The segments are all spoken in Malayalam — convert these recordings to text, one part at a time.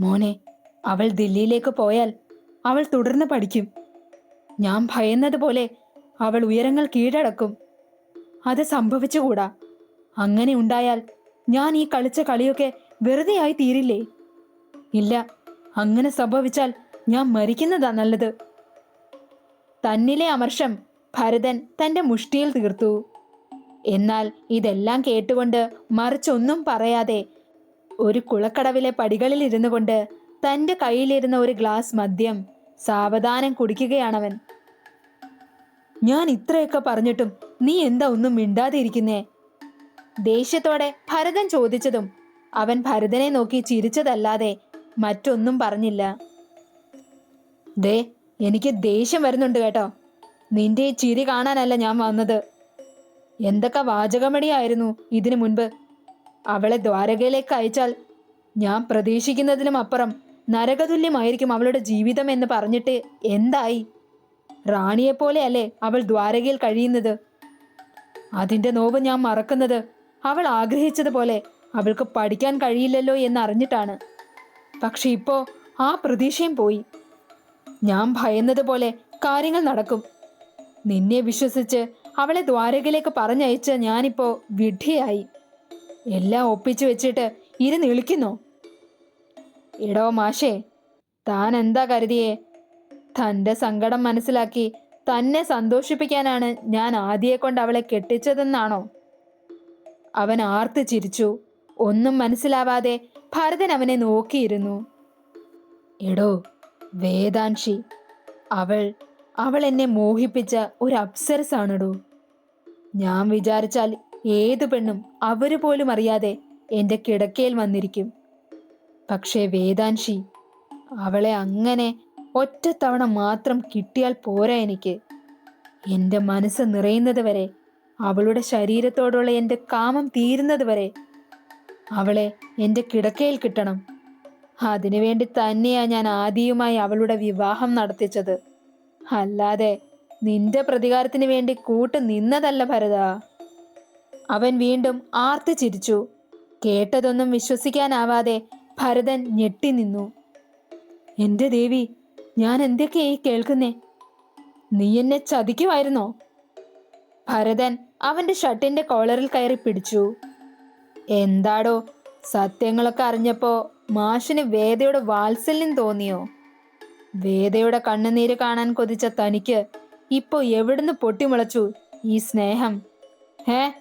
മോനെ അവൾ ദില്ലിയിലേക്ക് പോയാൽ അവൾ തുടർന്ന് പഠിക്കും. ഞാൻ ഭയന്നതുപോലെ അവൾ ഉയരങ്ങൾ കീഴടക്കും. അത് സംഭവിച്ചുകൂടാ. അങ്ങനെ ഉണ്ടായാൽ ഞാൻ ഈ കളിച്ച കളിയൊക്കെ വെറുതെയായി തീരില്ലേ? ഇല്ല അങ്ങനെ സംഭവിച്ചാൽ ഞാൻ മരിക്കുന്നതാ നല്ലത്. തന്നിലെ അമർഷം ഭരതൻ തന്റെ മുഷ്ടിയിൽ തീർത്തു. എന്നാൽ ഇതെല്ലാം കേട്ടുകൊണ്ട് മറിച്ചൊന്നും പറയാതെ ഒരു കുളക്കടവിലെ പടികളിൽ ഇരുന്നു കൊണ്ട് തന്റെ കയ്യിലിരുന്ന ഒരു ഗ്ലാസ് മദ്യം സാവധാനം കുടിക്കുകയാണവൻ. ഞാൻ ഇത്രയൊക്കെ പറഞ്ഞിട്ടും നീ എന്താ ഒന്നും മിണ്ടാതെ ഇരിക്കുന്നേ ദേഷ്യത്തോടെ ഭരതൻ ചോദിച്ചതും അവൻ ഭരതനെ നോക്കി ചിരിച്ചതല്ലാതെ മറ്റൊന്നും പറഞ്ഞില്ല. ദേ എനിക്ക് ദേഷ്യം വരുന്നുണ്ട് കേട്ടോ. നിന്റെ ഈ ചിരി കാണാനല്ല ഞാൻ വന്നത്. എന്തൊക്കെ വാചകമടിയായിരുന്നു ഇതിനു മുൻപ് അവളെ ദ്വാരകയിലേക്ക് അയച്ചാൽ ഞാൻ പ്രതീക്ഷിക്കുന്നതിലും അപ്പുറം നരകതുല്യമായിരിക്കും അവളുടെ ജീവിതം എന്ന് പറഞ്ഞിട്ട് എന്തായി? റാണിയെപ്പോലെയല്ലേ അവൾ ദ്വാരകയിൽ കഴിയുന്നത്? അതിന്റെ നോവ് ഞാൻ മറക്കുന്നത് അവൾ ആഗ്രഹിച്ചതുപോലെ അവൾക്ക് പഠിക്കാൻ കഴിയില്ലല്ലോ എന്ന് അറിഞ്ഞിട്ടാണ് പക്ഷെ ഇപ്പോ ആ പ്രതീക്ഷയും പോയി. ഞാൻ ഭയന്നതുപോലെ കാര്യങ്ങൾ നടക്കും. നിന്നെ വിശ്വസിച്ച് അവളെ ദ്വാരകയിലേക്ക് പറഞ്ഞയച്ച ഞാനിപ്പോ വിഡ്ഢിയായി. എല്ലാം ഒപ്പിച്ചു വെച്ചിട്ട് ഇരുന്ന് ഇളിക്കുന്നു എടോ മാഷേ താൻ എന്താ കരുതിയേ? തന്റെ സങ്കടം മനസ്സിലാക്കി തന്നെ സന്തോഷിപ്പിക്കാനാണ് ഞാൻ ആദ്യയെ കൊണ്ട് അവളെ കെട്ടിച്ചതെന്നാണോ? അവൻ ആർത്ത് ചിരിച്ചു. ഒന്നും മനസ്സിലാവാതെ ഭരതൻ അവനെ നോക്കിയിരുന്നു. എടോ വേദാൻഷി അവൾ അവൾ എന്നെ മോഹിപ്പിച്ച ഒരു അപ്സരസാണെടോ. ഞാൻ വിചാരിച്ചാൽ ഏതു പെണ്ണും അവർ പോലും അറിയാതെ എന്റെ കിടക്കയിൽ വന്നിരിക്കും. പക്ഷേ വേദാൻഷി അവളെ അങ്ങനെ ഒറ്റത്തവണ മാത്രം കിട്ടിയാൽ പോരാ എനിക്ക്. എന്റെ മനസ്സ് നിറയുന്നത് വരെ അവളുടെ ശരീരത്തോടുള്ള എന്റെ കാമം തീരുന്നത് വരെ അവളെ എന്റെ കിടക്കയിൽ കിട്ടണം. അതിനുവേണ്ടി തന്നെയാ ഞാൻ ആദ്യവുമായി അവളുടെ വിവാഹം നടത്തിച്ചത്. അല്ലാതെ നിന്റെ പ്രതികാരത്തിന് വേണ്ടി കൂട്ട് നിന്നതല്ല ഭരത. അവൻ വീണ്ടും ആർത്തു ചിരിച്ചു. കേട്ടതൊന്നും വിശ്വസിക്കാനാവാതെ ഭരതൻ ഞെട്ടി നിന്നു. എന്റെ ദേവി ഞാൻ എന്തൊക്കെയായി കേൾക്കുന്നേ? നീ എന്നെ ചതിക്കുമായിരുന്നോ ഭരതൻ അവന്റെ ഷർട്ടിന്റെ കോളറിൽ കയറി പിടിച്ചു. എന്താടോ സത്യങ്ങളൊക്കെ അറിഞ്ഞപ്പോ മാഷിന് വേദയുടെ വാത്സല്യം തോന്നിയോ? വേദയുടെ കണ്ണുനീര് കാണാൻ കൊതിച്ച തനിക്ക് ഇപ്പോ എവിടുന്ന് പൊട്ടിമുളച്ചു ഈ സ്നേഹം? ഹേ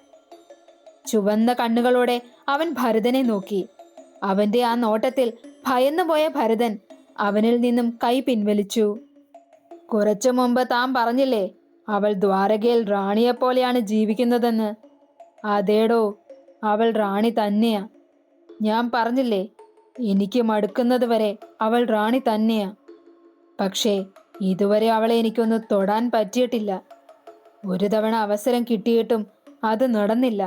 ചുവന്ന കണ്ണുകളോടെ അവൻ ഭരതനെ നോക്കി. അവന്റെ ആ നോട്ടത്തിൽ ഭയന്നുപോയ ഭരതൻ അവനിൽ നിന്നും കൈ പിൻവലിച്ചു. കുറച്ചു മുമ്പ് താൻ പറഞ്ഞില്ലേ അവൾ ദ്വാരകയിൽ റാണിയെപ്പോലെയാണ് ജീവിക്കുന്നതെന്ന്. അതേടോ അവൾ റാണി തന്നെയാ. ഞാൻ പറഞ്ഞില്ലേ എനിക്ക് മടുക്കുന്നത് വരെ അവൾ റാണി തന്നെയാ. പക്ഷേ ഇതുവരെ അവളെ എനിക്കൊന്ന് തൊടാൻ പറ്റിയിട്ടില്ല. ഒരു തവണ അവസരം കിട്ടിയിട്ടും അത് നടന്നില്ല.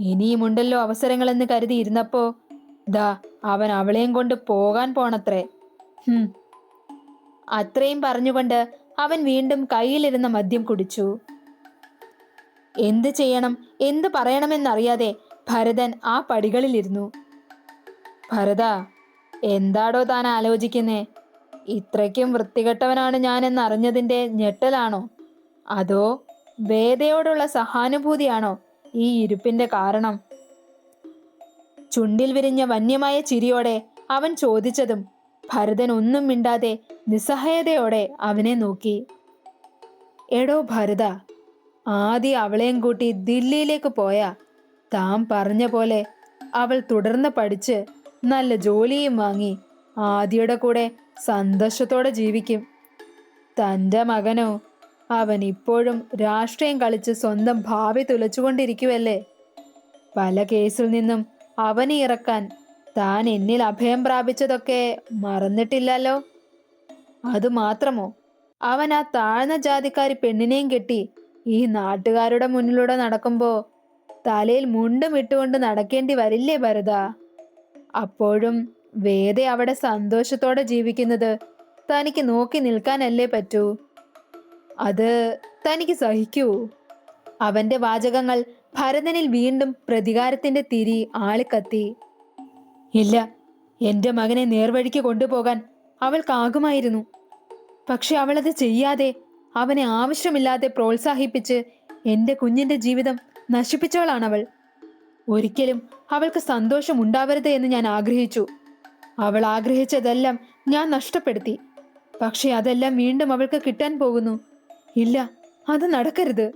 ഇനിയുമുണ്ടല്ലോ അവസരങ്ങളെന്ന് കരുതി ഇരുന്നപ്പോ ദാ അവൻ അവളെയും കൊണ്ട് പോകാൻ പോണത്രേ. ഹും. അത്രയും പറഞ്ഞുകൊണ്ട് അവൻ വീണ്ടും കയ്യിലിരുന്ന മദ്യം കുടിച്ചു. എന്ത് ചെയ്യണം എന്ത് പറയണമെന്നറിയാതെ ഭരതൻ ആ പടികളിലിരുന്നു. ഭരത എന്താടോ താൻ ആലോചിക്കുന്നേ? ഇത്രയ്ക്കും വൃത്തികെട്ടവനാണ് ഞാനെന്ന് അറിഞ്ഞതിന്റെ ഞെട്ടലാണോ? അതോ വേദയോടുള്ള സഹാനുഭൂതിയാണോ? ഈ ഇരുപ്പിന്റെ കാരണം. ചുണ്ടിൽ വിരിഞ്ഞ വന്യമായ ചിരിയോടെ അവൻ ചോദിച്ചതും ഭരതൻ ഒന്നും മിണ്ടാതെ നിസ്സഹായതയോടെ അവനെ നോക്കി. എടോ ഭരത ആദ്യം അവളെയും കൂട്ടി ദില്ലിയിലേക്ക് പോയ താൻ പറഞ്ഞ പോലെ അവൾ തുടർന്ന് പഠിച്ച് നല്ല ജോലിയും വാങ്ങി ആദിയുടെ കൂടെ സന്തോഷത്തോടെ ജീവിക്കും. തന്റെ മകനോ അവൻ ഇപ്പോഴും രാഷ്ട്രീയം കളിച്ച് സ്വന്തം ഭാവി തുലച്ചുകൊണ്ടിരിക്കുവല്ലേ? പല കേസിൽ നിന്നും അവനെ ഇറക്കാൻ താൻ എന്നിൽ അഭയം പ്രാപിച്ചതൊക്കെ മറന്നിട്ടില്ലല്ലോ? അതുമാത്രമോ അവൻ ആ താഴ്ന്ന ജാതിക്കാരി പെണ്ണിനെയും കെട്ടി ഈ നാട്ടുകാരുടെ മുന്നിലൂടെ നടക്കുമ്പോ തലയിൽ മുണ്ടും ഇട്ടുകൊണ്ട് നടക്കേണ്ടി വരില്ലേ ഭരത? അപ്പോഴും വേദ അവിടെ സന്തോഷത്തോടെ ജീവിക്കുന്നത് തനിക്ക് നോക്കി നിൽക്കാനല്ലേ പറ്റൂ. അത് തനിക്ക് സഹിക്കൂ. അവന്റെ വാചകങ്ങൾ ഭരതനിൽ വീണ്ടും പ്രതികാരത്തിന്റെ തിരി ആളിക്കത്തി. ഇല്ല എന്റെ മകനെ നേർവഴിക്ക് കൊണ്ടുപോകാൻ അവൾക്കാകുമായിരുന്നു. പക്ഷെ അവളത് ചെയ്യാതെ അവനെ ആവശ്യമില്ലാതെ പ്രോത്സാഹിപ്പിച്ച് എന്റെ കുഞ്ഞിന്റെ ജീവിതം നശിപ്പിച്ചവളാണവൾ. ഒരിക്കലും അവൾക്ക് സന്തോഷം ഉണ്ടാവരുത് എന്ന് ഞാൻ ആഗ്രഹിച്ചു. അവൾ ആഗ്രഹിച്ചതെല്ലാം ഞാൻ നഷ്ടപ്പെടുത്തി. പക്ഷെ അതെല്ലാം വീണ്ടും അവൾക്ക് കിട്ടാൻ പോകുന്നു. ഇല്ല അത് നടക്കരുത്.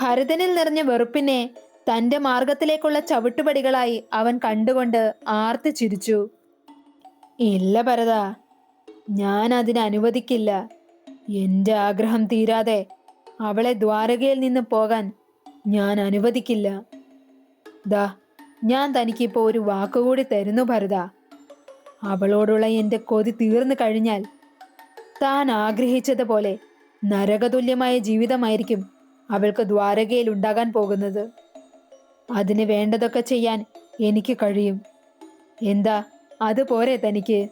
ഭരതനിൽ നിറഞ്ഞ വെറുപ്പിനെ തന്റെ മാർഗത്തിലേക്കുള്ള ചവിട്ടുപടികളായി അവൻ കണ്ടുകൊണ്ട് ആർത്തി ചിരിച്ചു. ഇല്ല ഭരത ഞാൻ അതിന് അനുവദിക്കില്ല. എന്റെ ആഗ്രഹം തീരാതെ അവളെ ദ്വാരകയിൽ നിന്ന് പോകാൻ ഞാൻ അനുവദിക്കില്ല. ദാ ഞാൻ തനിക്കിപ്പോ ഒരു വാക്കുകൂടി തരുന്നു ഭരത. അവളോടുള്ള എന്റെ കൊതി തീർന്നു കഴിഞ്ഞാൽ താൻ ആഗ്രഹിച്ചതുപോലെ നരകതുല്യമായ ജീവിതമായിരിക്കും അവൾക്ക് ദ്വാരകയിൽ ഉണ്ടാകാൻ പോകുന്നത്. അതിന് വേണ്ടതൊക്കെ ചെയ്യാൻ എനിക്ക് കഴിയും. എന്താ? അതുപോരെ തനിക്ക്.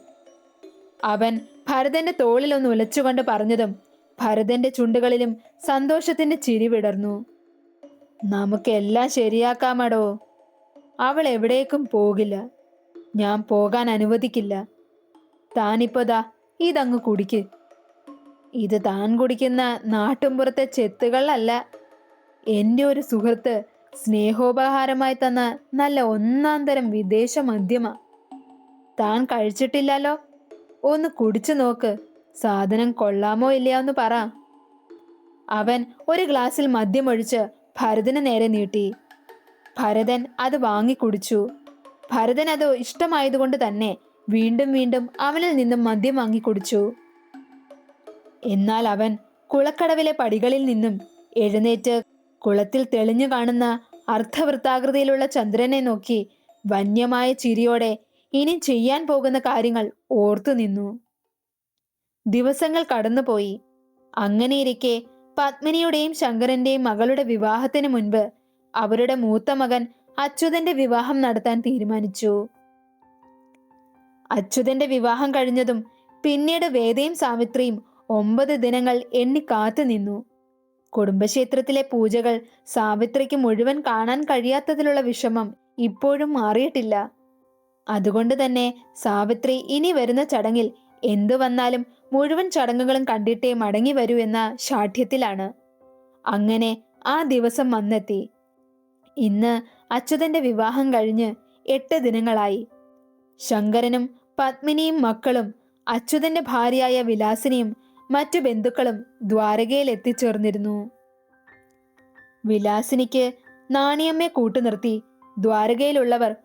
അവൻ ഭരതന്റെ തോളിലൊന്ന് ഉലച്ചുകൊണ്ട് പറഞ്ഞതും ഭരതന്റെ ചുണ്ടുകളിലും സന്തോഷത്തിന്റെ ചിരി വിടർന്നു. നമുക്കെല്ലാം ശരിയാക്കാമടോ. അവൾ എവിടേക്കും പോകില്ല. ഞാൻ പോകാൻ അനുവദിക്കില്ല. താനിപ്പോതാ ഇതങ്ങ് കുടിക്ക്. ഇത് താൻ കുടിക്കുന്ന നാട്ടുംപുറത്തെ ചെത്തുകളല്ല എന്റെ ഒരു സുഹൃത്ത് സ്നേഹോപഹാരമായി തന്ന നല്ല ഒന്നാം തരം വിദേശ മദ്യമ. താൻ കഴിച്ചിട്ടില്ലല്ലോ? ഒന്ന് കുടിച്ചു നോക്ക്. സാധനം കൊള്ളാമോ ഇല്ലയോ എന്ന് പറ. അവൻ ഒരു ഗ്ലാസ്സിൽ മദ്യമൊഴിച്ച് ഭരതന് നേരെ നീട്ടി. ഭരതൻ അത് വാങ്ങിക്കുടിച്ചു ഭരതൻ അത് ഇഷ്ടമായതുകൊണ്ട് തന്നെ വീണ്ടും വീണ്ടും അവനിൽ നിന്നും മദ്യം വാങ്ങി കുടിച്ചു. എന്നാൽ അവൻ കുളക്കടവിലെ പടികളിൽ നിന്നും എഴുന്നേറ്റ് കുളത്തിൽ തെളിഞ്ഞു കാണുന്ന അർദ്ധവൃത്താകൃതിയിലുള്ള ചന്ദ്രനെ നോക്കി വന്യമായ ചിരിയോടെ ഇനി ചെയ്യാൻ പോകുന്ന കാര്യങ്ങൾ ഓർത്തു നിന്നു. ദിവസങ്ങൾ കടന്നുപോയി. അങ്ങനെയിരിക്കെ പത്മിനിയുടെയും ശങ്കരന്റെയും മകളുടെ വിവാഹത്തിന് മുൻപ് അവരുടെ മൂത്ത മകൻ അച്യുതന്റെ വിവാഹം നടത്താൻ തീരുമാനിച്ചു. അച്യുതന്റെ വിവാഹം കഴിഞ്ഞതും പിന്നീട് വേദയും സാവിത്രിയും ഒമ്പത് ദിനങ്ങൾ എണ്ണി കാത്തു നിന്നു. കുടുംബക്ഷേത്രത്തിലെ പൂജകൾ സാവിത്രിക്ക് മുഴുവൻ കാണാൻ കഴിയാത്തതിലുള്ള വിഷമം ഇപ്പോഴും മാറിയിട്ടില്ല. അതുകൊണ്ട് തന്നെ സാവിത്രി ഇനി വരുന്ന ചടങ്ങിൽ എന്തു വന്നാലും മുഴുവൻ ചടങ്ങുകളും കണ്ടിട്ടേ മടങ്ങി വരൂ എന്ന ശാഠ്യത്തിലാണ്. അങ്ങനെ ആ ദിവസം വന്നെത്തി. ഇന്ന് അച്യുതന്റെ വിവാഹം കഴിഞ്ഞ് എട്ട് ദിനങ്ങളായി. ശങ്കരനും പത്മിനിയും മക്കളും അച്യുതന്റെ ഭാര്യയായ വിലാസിനിയും മറ്റു ബന്ധുക്കളും ദ്വാരകയിൽ എത്തിച്ചേർന്നിരുന്നു. വിലാസിനിക്ക് നാണിയമ്മയെ കൂട്ടുനിർത്തി ദ്വാരകയിലുള്ളവർ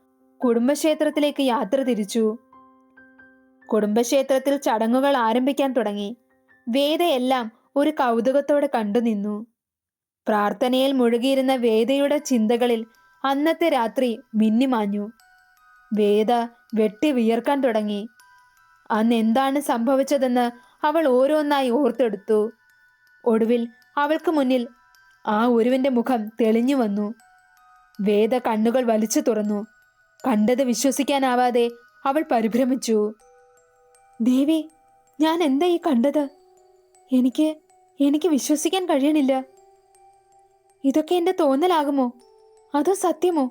കുടുംബക്ഷേത്രത്തിലേക്ക് യാത്ര തിരിച്ചു. കുടുംബക്ഷേത്രത്തിൽ ചടങ്ങുകൾ ആരംഭിക്കാൻ തുടങ്ങി വേദയെല്ലാം ഒരു കൗതുകത്തോടെ കണ്ടുനിന്നു പ്രാർത്ഥനയിൽ മുഴുകിയിരുന്ന വേദയുടെ ചിന്തകളിൽ അന്നത്തെ രാത്രി മിന്നിമാഞ്ഞു. വേദ വെട്ടി വിയർക്കാൻ തുടങ്ങി. അന്ന് എന്താണ് സംഭവിച്ചതെന്ന് അവൾ ഓരോന്നായി ഓർത്തെടുത്തു. ഒടുവിൽ അവൾക്ക് മുന്നിൽ ആ ഒരുവന്റെ മുഖം തെളിഞ്ഞു വന്നു. വേദ കണ്ണുകൾ വലിച്ചു തുറന്നു. കണ്ടത് വിശ്വസിക്കാനാവാതെ അവൾ പരിഭ്രമിച്ചു. ദേവി ഞാൻ എന്താ ഈ കണ്ടത്? എനിക്ക് എനിക്ക് വിശ്വസിക്കാൻ കഴിയണില്ല. ഇതൊക്കെ എന്റെ തോന്നലാകുമോ? അതോ സത്യമോ?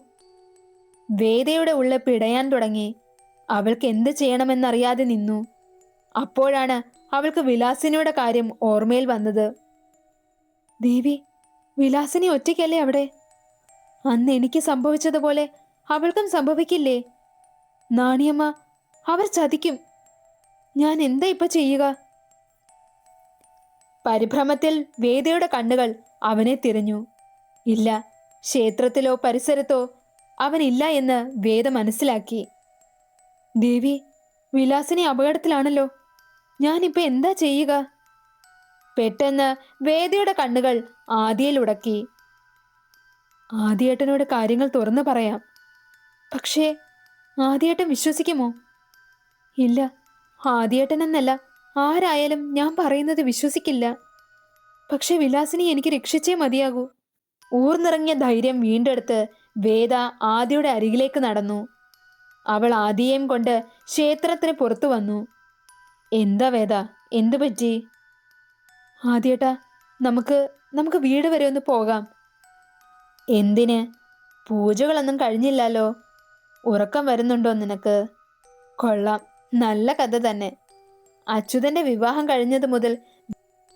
വേദയുടെ ഉള്ള പിടയാൻ തുടങ്ങി. അവൾക്ക് എന്ത് ചെയ്യണമെന്നറിയാതെ നിന്നു. അപ്പോഴാണ് അവൾക്ക് വിലാസിനിയുടെ കാര്യം ഓർമ്മയിൽ വന്നത്. ദേവി വിലാസിനി ഒറ്റയ്ക്കല്ലേ അവിടെ? അന്ന് എനിക്ക് സംഭവിച്ചതുപോലെ അവൾക്കും സംഭവിക്കില്ലേ? നാണിയമ്മ അവർ ചതിക്കും. ഞാൻ എന്താ ഇപ്പൊ ചെയ്യുക? പരിഭ്രമത്തിൽ വേദയുടെ കണ്ണുകൾ അവനെ തിരഞ്ഞു. ഇല്ല ക്ഷേത്രത്തിലോ പരിസരത്തോ അവനില്ല എന്ന് വേദ മനസ്സിലാക്കി. ദേവി വിലാസിനി അപകടത്തിലാണല്ലോ. ഞാനിപ്പോ എന്താ ചെയ്യുക? പെട്ടെന്ന് വേദയുടെ കണ്ണുകൾ ആദിയിൽ ഉടക്കി. ആദിയേട്ടനോട് കാര്യങ്ങൾ തുറന്നു പറയാം. പക്ഷേ ആദിയേട്ടൻ വിശ്വസിക്കുമോ? ഇല്ല ആദിയേട്ടൻ എന്നല്ല ആരായാലും ഞാൻ പറയുന്നത് വിശ്വസിക്കില്ല. പക്ഷെ വിലാസിനി എനിക്ക് രക്ഷിച്ചേ മതിയാകൂ. ഊർന്നിറങ്ങിയ ധൈര്യം വീണ്ടെടുത്ത് വേദ ആദിയുടെ അരികിലേക്ക് നടന്നു. അവൾ ആദിയേയും കൊണ്ട് ക്ഷേത്രത്തിന് പുറത്തു വന്നു. എന്താ വേദ? എന്തു പറ്റി? ആദ്യേട്ടാ നമുക്ക് നമുക്ക് വീട് വരെ ഒന്ന് പോകാം. എന്തിന്? പൂജകളൊന്നും കഴിഞ്ഞില്ലല്ലോ. ഉറക്കം വരുന്നുണ്ടോ നിനക്ക്? കൊള്ളാം നല്ല കഥ തന്നെ. അച്യുതന്റെ വിവാഹം കഴിഞ്ഞത് മുതൽ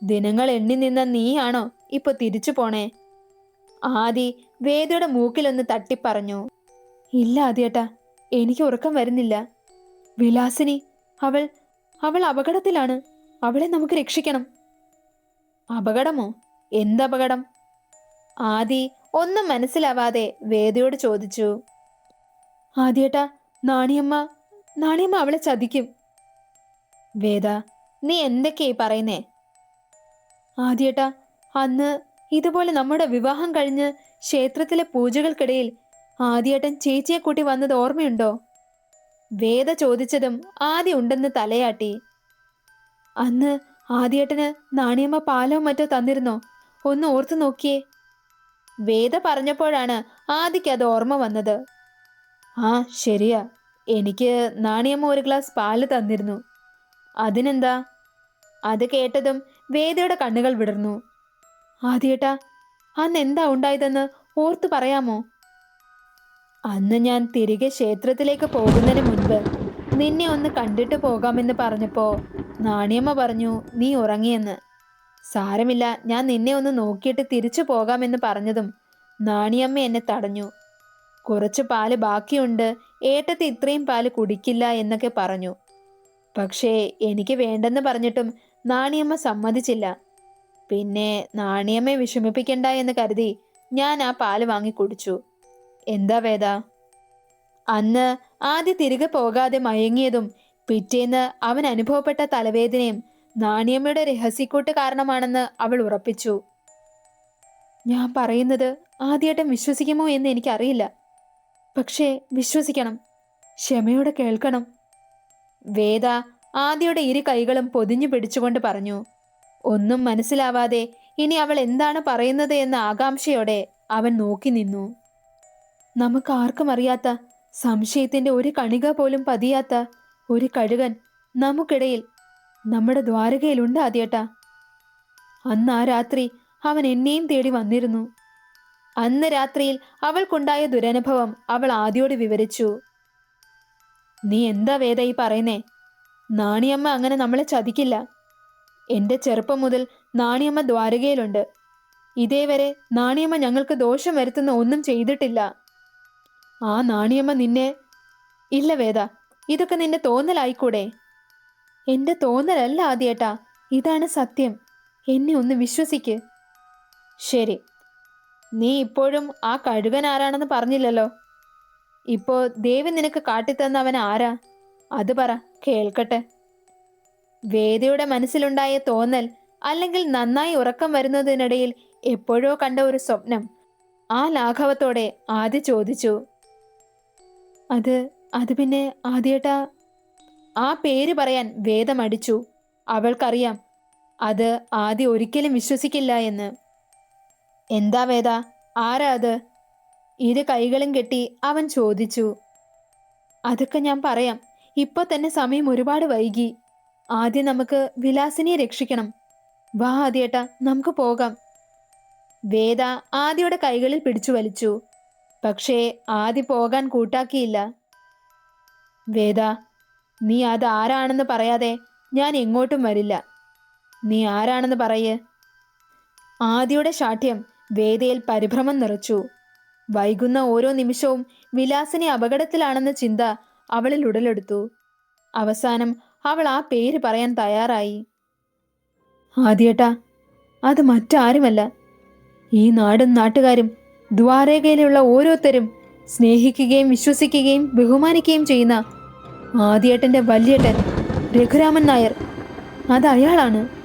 ദിനങ്ങൾ എണ്ണി നിന്ന നീയാണോ ഇപ്പൊ തിരിച്ചു പോണേ? ആദി വേദയുടെ മൂക്കിലൊന്ന് തട്ടിപ്പറഞ്ഞു. ഇല്ല ആദ്യേട്ടാ എനിക്ക് ഉറക്കം വരുന്നില്ല. വിലാസിനി അവൾ അവൾ അപകടത്തിലാണ്. അവളെ നമുക്ക് രക്ഷിക്കണം. അപകടമോ? എന്തപകടം? ആദി ഒന്നും മനസ്സിലാവാതെ വേദയോട് ചോദിച്ചു. ആദ്യേട്ടാ നാണിയമ്മ നാണിയമ്മ അവളെ ചതിക്കും. വേദ നീ എന്തൊക്കെയായി പറയുന്നേ? ആദ്യേട്ടാ അന്ന് ഇതുപോലെ നമ്മുടെ വിവാഹം കഴിഞ്ഞ് ക്ഷേത്രത്തിലെ പൂജകൾക്കിടയിൽ ആദ്യേട്ടൻ ചേച്ചിയെ കൂട്ടി വന്നത് ഓർമ്മയുണ്ടോ? വേദ ചോദിച്ചതും ആദ്യ ഉണ്ടെന്ന് തലയാട്ടി. അന്ന് ആദ്യേട്ടന് നാണിയമ്മ പാലോ മറ്റോ തന്നിരുന്നോ? ഒന്ന് ഓർത്തു നോക്കിയേ. വേദ പറഞ്ഞപ്പോഴാണ് ആദിക്ക് അത് ഓർമ്മ വന്നത്. ആ ശരിയാ. എനിക്ക് നാണിയമ്മ ഒരു ഗ്ലാസ് പാൽ തന്നിരുന്നു. അതിനെന്താ? അത് കേട്ടതും വേദയുടെ കണ്ണുകൾ വിടർന്നു. ആദ്യേട്ടാ അന്ന് എന്താ ഉണ്ടായതെന്ന് ഓർത്തു പറയാമോ? അന്ന് ഞാൻ തിരികെ ക്ഷേത്രത്തിലേക്ക് പോകുന്നതിന് മുൻപ് നിന്നെ ഒന്ന് കണ്ടിട്ട് പോകാമെന്ന് പറഞ്ഞപ്പോ നാണിയമ്മ പറഞ്ഞു നീ ഉറങ്ങിയെന്ന്. സാരമില്ല ഞാൻ നിന്നെ ഒന്ന് നോക്കിയിട്ട് തിരിച്ചു പോകാമെന്ന് പറഞ്ഞതും നാണിയമ്മ എന്നെ തടഞ്ഞു. കുറച്ച് പാൽ ബാക്കിയുണ്ട് ഏട്ടത്തി ഇത്രയും പാൽ കുടിക്കില്ല എന്നൊക്കെ പറഞ്ഞു. പക്ഷേ എനിക്ക് വേണ്ടെന്ന് പറഞ്ഞിട്ടും നാണിയമ്മ സമ്മതിച്ചില്ല. പിന്നെ നാണിയമ്മയെ വിഷമിപ്പിക്കണ്ട എന്ന് കരുതി ഞാൻ ആ പാൽ വാങ്ങി കുടിച്ചു. എന്താ വേദ? അന്ന് ആദ്യ തിരികെ പോകാതെ മയങ്ങിയതും പിറ്റേന്ന് അവൻ അനുഭവപ്പെട്ട തലവേദനയും നാണിയമ്മയുടെ രഹസ്യക്കൂട്ട് കാരണമാണെന്ന് അവൾ ഉറപ്പിച്ചു. ഞാൻ പറയുന്നത് ആദ്യമായിട്ടും വിശ്വസിക്കുമോ എന്ന് എനിക്കറിയില്ല. പക്ഷേ വിശ്വസിക്കണം. ക്ഷമയോടെ കേൾക്കണം. വേദ ആദ്യയുടെ ഇരു കൈകളും പൊതിഞ്ഞു പിടിച്ചുകൊണ്ട് പറഞ്ഞു ഒന്നും മനസ്സിലാവാതെ ഇനി അവൾ എന്താണ് പറയുന്നത് എന്ന ആകാംക്ഷയോടെ അവൻ നോക്കി നിന്നു. നമുക്ക് ആർക്കും അറിയാത്ത സംശയത്തിന്റെ ഒരു കണിക പോലും പതിയാത്ത ഒരു കഴുകൻ നമുക്കിടയിൽ നമ്മുടെ ദ്വാരകയിലുണ്ട് ആദ്യേട്ടാ. അന്ന് ആ രാത്രി അവൻ എന്നെയും തേടി വന്നിരുന്നു. അന്ന് രാത്രിയിൽ അവൾക്കുണ്ടായ ദുരനുഭവം അവൾ ആദ്യോട് വിവരിച്ചു. നീ എന്താ വേദ ഈ പറയുന്നേ? നാണിയമ്മ അങ്ങനെ നമ്മളെ ചതിക്കില്ല. എന്റെ ചെറുപ്പം മുതൽ നാണിയമ്മ ദ്വാരകയിലുണ്ട്. ഇതേവരെ നാണിയമ്മ ഞങ്ങൾക്ക് ദോഷം വരുത്തുന്ന ഒന്നും ചെയ്തിട്ടില്ല. ആ നാണിയമ്മ നിന്നെ. ഇല്ല വേദ ഇതൊക്കെ നിന്റെ തോന്നലായിക്കൂടെ? എന്റെ തോന്നലല്ല ആദ്യേട്ടാ ഇതാണ് സത്യം. എന്നെ ഒന്ന് വിശ്വസിക്ക്. ശരി. നീ ഇപ്പോഴും ആ കഴുകൻ ആരാണെന്ന് പറഞ്ഞില്ലല്ലോ? ഇപ്പോ ദേവി നിനക്ക് കാട്ടിത്തന്ന അവൻ ആരാ? അത് പറ കേൾക്കട്ടെ. വേദയുടെ മനസ്സിലുണ്ടായ തോന്നൽ അല്ലെങ്കിൽ നന്നായി ഉറക്കം വരുന്നതിനിടയിൽ എപ്പോഴോ കണ്ട ഒരു സ്വപ്നം. ആ ലാഘവത്തോടെ ആദ്യ ചോദിച്ചു. അത് അത് പിന്നെ ആദ്യേട്ടാ ആ പേര് പറയാൻ വേദമടിച്ചു അവൾക്കറിയാം അത് ആദ്യ ഒരിക്കലും വിശ്വസിക്കില്ല എന്ന്. എന്താ വേദ ആരാ അത്? ഇരു കൈകളും കെട്ടി അവൻ ചോദിച്ചു. അതൊക്കെ ഞാൻ പറയാം. ഇപ്പൊ തന്നെ സമയം ഒരുപാട് വൈകി. ആദ്യം നമുക്ക് വിലാസിനിയെ രക്ഷിക്കണം. വാ ആദ്യേട്ടാ നമുക്ക് പോകാം. വേദ ആദ്യയുടെ കൈകളിൽ പിടിച്ചു വലിച്ചു. പക്ഷേ ആദി പോകാൻ കൂട്ടാക്കിയില്ല. വേദ നീ അത് ആരാണെന്ന് പറയാതെ ഞാൻ എങ്ങോട്ടും വരില്ല. നീ ആരാണെന്ന് പറയ്. ആദിയുടെ ശാഠ്യം വേദയിൽ പരിഭ്രമം നിറച്ചു. വൈകുന്ന ഓരോ നിമിഷവും വിലാസിനി അപകടത്തിലാണെന്ന ചിന്ത അവളിൽ ഉടലെടുത്തു. അവസാനം അവൾ ആ പേര് പറയാൻ തയ്യാറായി. ആദ്യേട്ടാ അത് മറ്റാരുമല്ല. ഈ നാടും നാട്ടുകാരും ദ്വാരകയിലുള്ള ഓരോരുത്തരും സ്നേഹിക്കുകയും വിശ്വസിക്കുകയും ബഹുമാനിക്കുകയും ചെയ്യുന്ന ആദ്യേട്ടന്റെ വല്യേട്ടൻ രഘുരാമൻ നായർ. അത് അയാളാണ്.